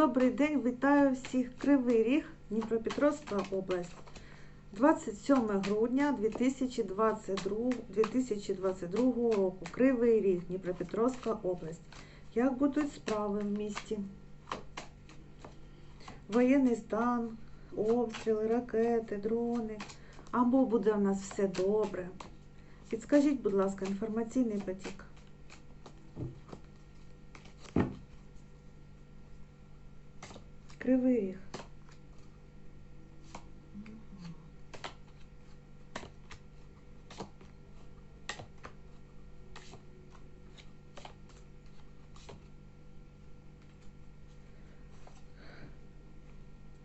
Добрий день, вітаю всіх. Кривий Ріг, Дніпропетровська область. 27 грудня 2022, 2022 року. Кривий Ріг, Дніпропетровська область. Як будуть справи в місті? Воєнний стан, обстріли, ракети, дрони. Або буде у нас все добре. Підскажіть, будь ласка, інформаційний потік. Кривий Ріг.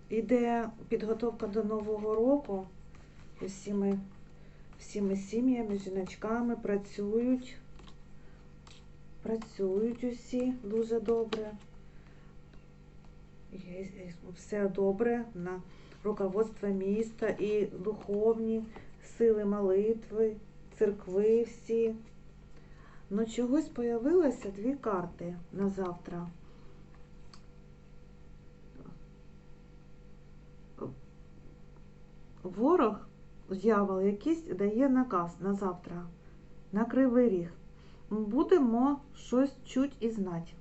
Іде підготовка до Нового року. Всі ми, всіми сім'ями, жіночками працюють. Працюють усі дуже добре. Все добре на руководство міста і духовні сили молитви, церкви всі. Ну чогось появилося дві карти на завтра. Ворог, дьявол якийсь дає наказ на завтра, на кривий ріг. Будемо щось чуть і знати.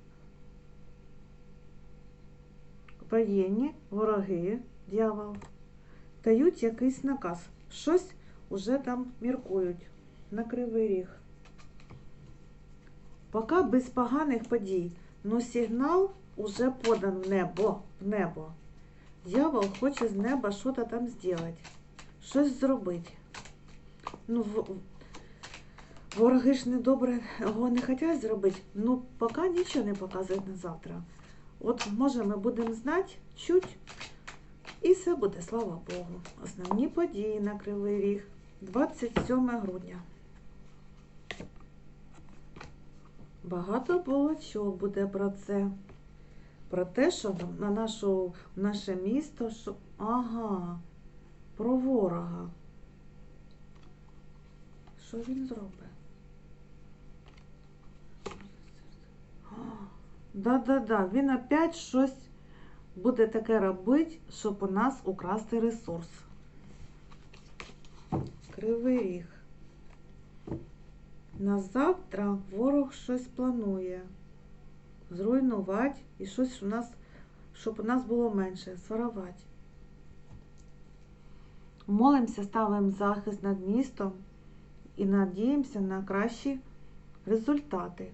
Воєнні, вороги, дьявол, дають якийсь наказ. Щось уже там міркують на кривий ріг. Поки без поганих подій, но сигнал уже подан в небо, в небо. Дьявол хоче з неба щось там зробити, щось зробити. Ну, вороги ж недобре його не хочуть зробити, ну поки нічого не показують на завтра. От може ми будемо знати чуть, і все буде, слава Богу. Основні події на Кривий Ріг 27 грудня. Багато балачок буде про це. Про те, що на нашу, наше місто, що. Ага, про ворога. Що він зробить? Да-да-да, він опять щось буде таке робити, щоб у нас украсти ресурс. Кривий ріг. На завтра ворог щось планує. Зруйнувати і щось у нас, щоб у нас було менше, своровати. Молимося, ставимо захист над містом і надіємося на кращі результати.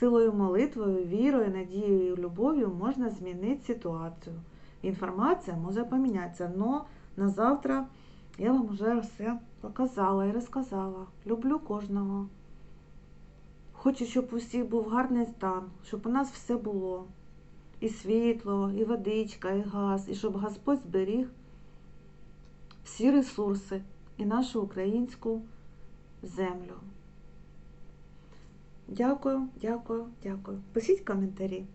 Силою молитвою, вірою, надією любов'ю можна змінити ситуацію. Інформація може помінятися, але на завтра я вам вже все показала і розказала. Люблю кожного. Хочу, щоб у всіх був гарний стан, щоб у нас все було. І світло, і водичка, і газ, і щоб Господь зберіг всі ресурси і нашу українську землю. Дякую, дякую, дякую. Пишіть коментарі.